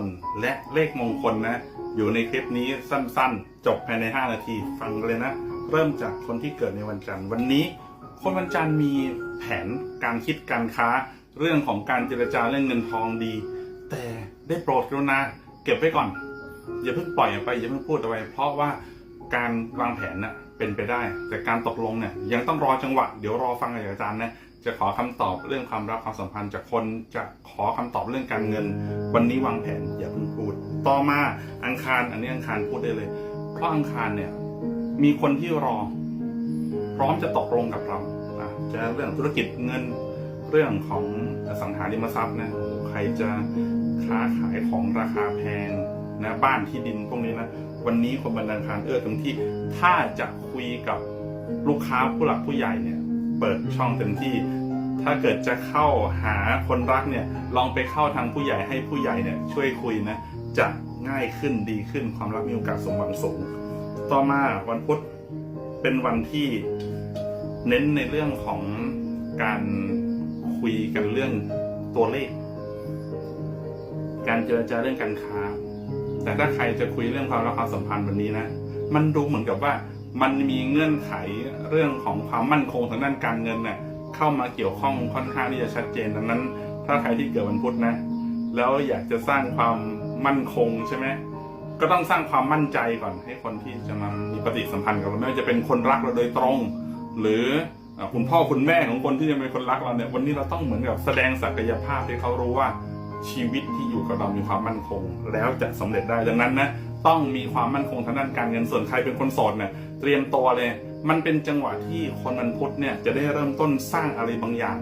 ลและเลขมงคลนะ อยู่ในคลิปนี้สั้นๆ จบภายใน 5 นาที ฟังเลยนะ เริ่มจากคนที่เกิดในวันจันทร์วันนี้ คนวันจันทร์มีแผนการคิดการค้า เรื่องของการเจรจาเรื่องเงินทองดี แต่ได้โปรดกรุณาเก็บไว้ก่อน อย่าเพิ่งปล่อยออกไปอย่าเพิ่งพูดอาไว้เพราะว่าการวางแผนน่ะเป็นไปได้ แต่การตกลงเนี่ยยังต้องรอจังหวะ เดี๋ยวรอฟังอาจารย์นะ จะขอคำตอบเรื่องความรักความสัมพันธ์จากคนจะขอคำตอบเรื่องการเงิน วันนี้วางแผนอย่าเพิ่งพูด ต่อมาอังคารอันนี้อังคารพูดได้เลย เพราะอังคารเนี่ยมีคนที่รอ พร้อมจะตกลงกับเราอะจะเรื่องธุรกิจเงินเรื่องของอสังหาริมทรัพย์นะใครจะค้าขายของราคาแพงนะบ้านที่ดินพวกนี้นะวันนี้คนบันดาลคารเอื้อเต็มที่ถ้าจะคุยกับลูกค้าผู้หลักผู้ใหญ่เนี่ย เปิดช่องเต็มที่ ถ้าเกิดจะเข้าหาคนรักเนี่ยลองไปเข้าทางผู้ใหญ่ให้ผู้ใหญ่เนี่ยช่วยคุยนะจะง่ายขึ้นดีขึ้นความรักมีโอกาสสมหวังสูง ต่อมาวันพุธเป็นวันที่เน้นในเรื่องของการคุยกันเรื่องตัวเลข การเจรจาเรื่องการค้า แต่ถ้าใครจะคุยเรื่องความรักความสัมพันธ์วันนี้นะ มันดูเหมือนกับว่ามันมีเงื่อนไขเรื่องของความมั่นคงทางด้านการเงินเนี่ย เข้ามาเกี่ยวข้องค่อนข้างที่จะชัดเจนดังนั้น ถ้าใครที่เกิดวันพุธนะ แล้วอยากจะสร้างความมั่นคงใช่ไหมก็ต้องสร้างความมั่นใจก่อน ให้คนที่จะมามีปฏิสัมพันธ์กับเราไม่ว่าจะเป็นคนรักเราโดยตรง หรือคุณพ่อคุณแม่ของคนที่จะเป็นคนรักเราเนี่ยวันนี้เราต้องเหมือนกับแสดงศักยภาพให้เขารู้ว่าชีวิตที่อยู่กับเรามีความมั่นคง แล้วจะสำเร็จได้ดังนั้นนะ ต้องมีความมั่นคงทางด้านการเงินส่วนใครเป็นคนโสดเนี่ยเตรียมตัวเลย มันเป็นจังหวะที่คนมันพุทธเนี่ยจะได้เริ่มต้นสร้างอะไรบางอย่าง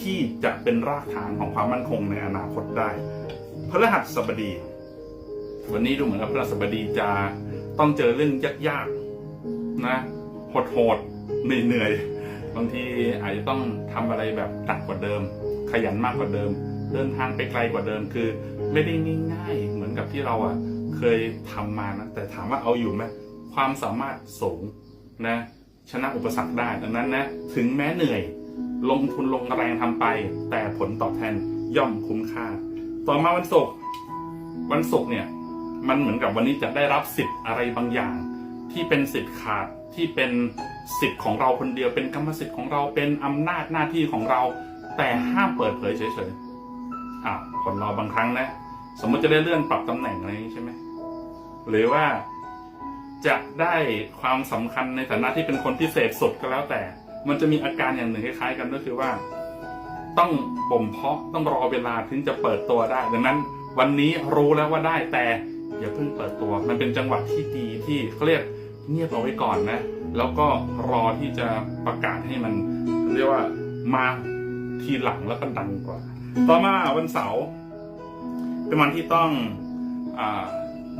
ที่จะเป็นรากฐานของความมั่นคงในอนาคตได้พฤหัสบดี วันนี้ดูเหมือนกับพระสบดีจะต้องเจอเรื่องยากๆนะโหดๆเหนื่อยๆบางทีอาจจะต้องทำอะไรแบบหนักกว่าเดิม ขยันมากกว่าเดิม เดินทางไปไกลกว่าเดิมคือ ไม่ได้ง่ายๆเหมือนกับที่เราอะ เคยทำมานะแต่ถามว่าเอาอยู่ไหมความสามารถสูงนะชนะอุปสรรคได้ดังนั้นนะถึงแม้เหนื่อย ลงทุนลงแรงทำไป แต่ผลตอบแทนย่อมคุ้มค่า ต่อมาวันศุกร์วันศุกร์เนี่ยมันเหมือนกับวันนี้จะได้รับสิทธิ์อะไรบางอย่าง ที่เป็นสิทธิ์ขาดที่เป็นสิทธิ์ของเราคนเดียวเป็นกรรมสิทธิ์ของเราเป็นอำนาจหน้าที่ของเรา แต่ห้ามเปิดเผยเฉยๆอ้าวคนเราบางครั้งนะ สมมติจะได้เลื่อนปรับตำแหน่งอะไรอย่างนี้ใช่ไหมหรือว่าจะได้ความสำคัญในฐานะที่เป็นคนพิเศษสุดก็แล้วแต่ มันจะมีอาการอย่างหนึ่งคล้ายๆกันก็คือว่า ต้องบ่มเพาะต้องรอเวลาถึงจะเปิดตัวได้ ดังนั้นวันนี้รู้แล้วว่าได้แต่อย่าเพิ่งเปิดตัว มันเป็นจังหวะที่ดีที่เขาเรียกเงียบเอาไว้ก่อนนะ แล้วก็รอที่จะประกาศให้มันเรียกว่ามาทีหลังแล้วก็ดังกว่า ต่อมาวันเสาร์ เป็นวันที่ต้องอ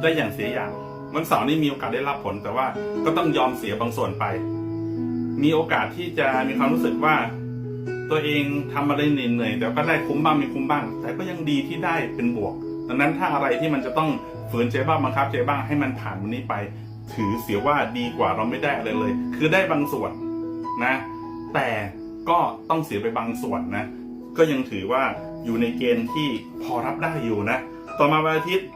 ได้อย่างเสียอย่างวันเสาร์นี่มีโอกาสได้รับผล แต่ว่าก็ต้องยอมเสียบางส่วนไป มีโอกาสที่จะมีความรู้สึกว่า ตัวเองทำอะไรเหนื่อยๆแต่ก็ได้คุ้มบ้างไม่คุ้มบ้าง แต่ก็ยังดีที่ได้เป็นบวก ดังนั้นถ้าอะไรที่มันจะต้องฝืนใจบ้างบังคับใจบ้างให้มันผ่านวันนี้ไป ถือเสียว่าดีกว่าเราไม่ได้อะไรเลย คือได้บางส่วนนะ แต่ก็ต้องเสียไปบางส่วนนะ ก็ยังถือว่า อยู่ในเกณฑ์ที่พอรับได้อยู่นะ ต่อมาวันอาทิตย์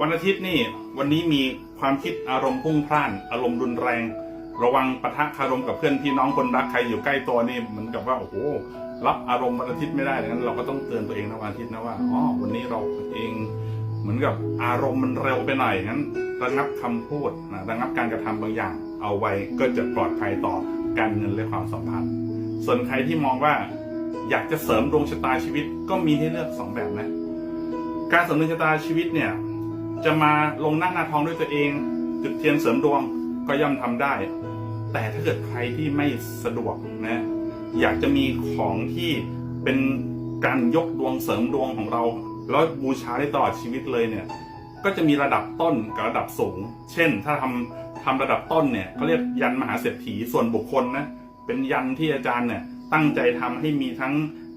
วันอาทิตย์นี่วันนี้มีความคิดอารมณ์พุ่งพล่าน อารมณ์รุนแรง ระวังปะทะคารมกับเพื่อนพี่น้องคนรักใครอยู่ใกล้ตัวนี่เหมือนกับว่าโอ้โหรับอารมณ์วันอาทิตย์ไม่ได้ดังนั้นเราก็ต้องเตือนตัวเองนะวันอาทิตย์นะว่าอ๋อวันนี้เราเองเหมือนกับอารมณ์มันเร็วไปหน่อยงั้นระงับคำพูดนะระงับการกระทำบางอย่าง เอาไว้ก็จะปลอดภัยต่อการเงินและความสัมพันธ์ ส่วนใครที่มองว่า อยากจะเสริมดวงชะตาชีวิตก็มีให้เลือกสองแบบนะการเสริมดวงชะตาชีวิตเนี่ยจะมาลงหน้าหน้าทองด้วยตัวเอง จุดเทียนเสริมดวงก็ย่อมทำได้ แต่ถ้าเกิดใครที่ไม่สะดวกนะอยากจะมีของที่เป็นการยกดวงเสริมดวงของเรา แล้วบูชาได้ตลอดชีวิตเลยเนี่ยก็จะมีระดับต้นกับระดับสูง เช่น ถ้าทำทำระดับต้นเนี่ยเขาเรียกยันมหาเศรษฐีส่วนบุคคลนะเป็นยันที่อาจารย์เนี่ย ตั้งใจทำให้มีทั้ง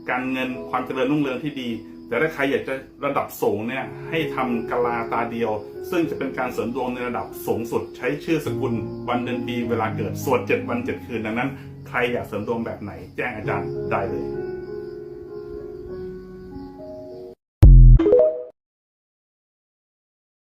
การเงินความเจริญรุ่งเรืองที่ดี แต่ถ้าใครอยากจะระดับสูงเนี่ยให้ทำกลาตาเดียว ซึ่งจะเป็นการเสริมดวงในระดับสูงสุด ใช้ชื่อสกุลวันเดือนปีเวลาเกิดสวด7วัน 7 คืนดังนั้น ใครอยากเสริมดวงแบบไหนแจ้งอาจารย์ได้เลย